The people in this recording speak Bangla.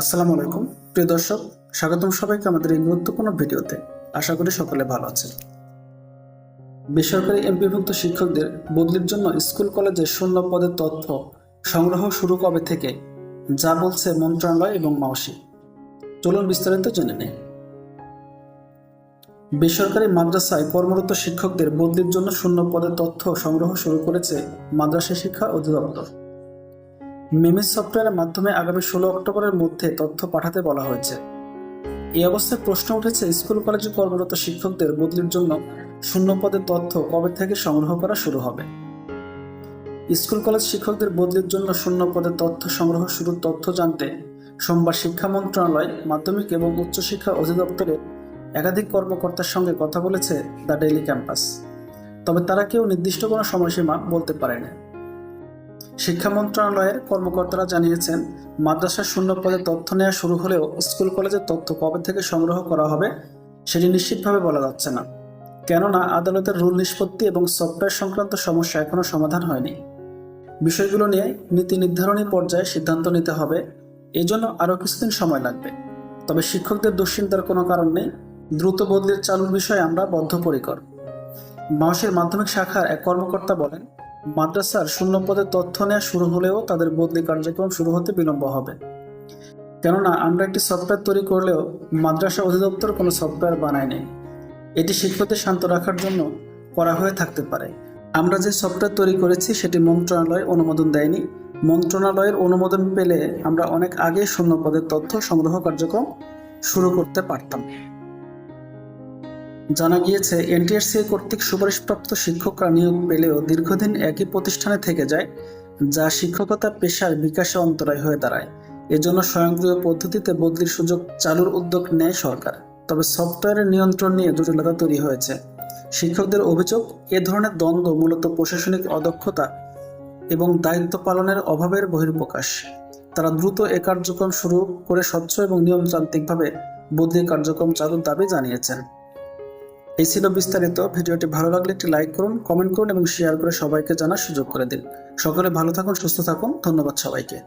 আসসালামু আলাইকুম। প্রিয় দর্শক, স্বাগতম সবাইকে আমাদের এই গুরুত্বপূর্ণ ভিডিওতে। আশা করি সকলে ভালো আছেন। বেসরকারি এমপিভুক্ত শিক্ষকদের বদলির জন্য স্কুল, কলেজে শূন্য পদের তথ্য সংগ্রহ শুরু কবে থেকে, যা বলছে মন্ত্রণালয় এবং মাওসি। চলুন বিস্তারিত জেনে নেই। বেসরকারি মাদ্রাসায় কর্মরত শিক্ষকদের বদলির জন্য শূন্য পদের তথ্য সংগ্রহ শুরু করেছে মাদ্রাসা শিক্ষা অধিদপ্তর। মিমিস সফটওয়্যারের মাধ্যমে আগামী ষোলো অক্টোবরের মধ্যে তথ্য পাঠাতে বলা হয়েছে। এই অবস্থায় প্রশ্ন উঠেছে, স্কুল কলেজে কর্মরত শিক্ষকদের বদলির জন্য শূন্য পদের তথ্য কবে থেকে সংগ্রহ করা শুরু হবে? স্কুল কলেজ শিক্ষকদের বদলির জন্য শূন্য পদের তথ্য সংগ্রহ শুরুর তথ্য জানতে সোমবার শিক্ষা মন্ত্রণালয়, মাধ্যমিক এবং উচ্চশিক্ষা অধিদপ্তরে একাধিক কর্মকর্তার সঙ্গে কথা বলেছে দ্য ডেইলি ক্যাম্পাস। তবে তারা কেউ নির্দিষ্ট কোনো সময়সীমা বলতে পারেনি। শিক্ষা মন্ত্রণালয়ের কর্মকর্তারা জানিয়েছেন, মাদ্রাসার শূন্য পদে তথ্য নেওয়া শুরু হলেও স্কুল কলেজের তথ্য কবে থেকে সংগ্রহ করা হবে সেটি নিশ্চিতভাবে বলা যাচ্ছে না। কেননা আদালতের রুল নিষ্পত্তি এবং সফটওয়্যার সংক্রান্ত সমস্যা এখনও সমাধান হয়নি। বিষয়গুলো নিয়ে নীতি নির্ধারণী পর্যায়ে সিদ্ধান্ত নিতে হবে। এজন্য আরও কিছুদিন সময় লাগবে। তবে শিক্ষকদের দুশ্চিন্তার কোনো কারণ নেই। দ্রুত বদলির চালুর বিষয়ে আমরা বদ্ধপরিকর। মাসের মাধ্যমিক শাখার এক কর্মকর্তা বলেন মাদ্রাসার শূন্য পদে তথ্য নেওয়া শুরু হলেও তাদের বদলি কার্যক্রম শুরু হতে বিলম্ব হবে। কেননা, আমরা একটি সফটওয়্যার তৈরি করলেও মাদ্রাসা অধিদপ্তর কোনো সফটওয়্যার বানায়নি এটি শিক্ষকদের শান্ত রাখার জন্য করা হয়ে থাকতে পারে। আমরা যে সফটওয়্যার তৈরি করেছি, সেটি মন্ত্রণালয় অনুমোদন দেয়নি। মন্ত্রণালয়ের অনুমোদন পেলে আমরা অনেক আগে শূন্য পদের তথ্য সংগ্রহ কার্যক্রম শুরু করতে পারতাম। জানা গিয়েছে এনটিআরসি কর্তৃক সুপারিশপ্রাপ্ত শিক্ষকরা নিয়োগ পেলেও দীর্ঘদিন একই প্রতিষ্ঠানে থেকে যায়, যা শিক্ষকতা পেশার বিকাশে অন্তরায় হয়ে দাঁড়ায়। এজন্য স্বয়ংক্রিয় পদ্ধতিতে বদলির সুযোগ চালুর উদ্যোগ নেয় সরকার। তবে সফটওয়্যারের নিয়ন্ত্রণ নিয়ে জটিলতা তৈরি হয়েছে। শিক্ষকদের অভিযোগ, এ ধরনের দ্বন্দ্ব মূলত প্রশাসনিক অদক্ষতা এবং দায়িত্ব পালনের অভাবের বহির্প্রকাশ তারা দ্রুত এ কার্যক্রম শুরু করে স্বচ্ছ এবং নিয়মতান্ত্রিকভাবে বদলি কার্যক্রম চালুর দাবি জানিয়েছেন। এই ছিল বিস্তারিত। ভিডিওটি ভালো লাগলে একটি লাইক করুন কমেন্ট করুন এবং শেয়ার করে সবাইকে জানার সুযোগ করে দিন। সকলে ভালো থাকুন, সুস্থ থাকুন। ধন্যবাদ সবাইকে।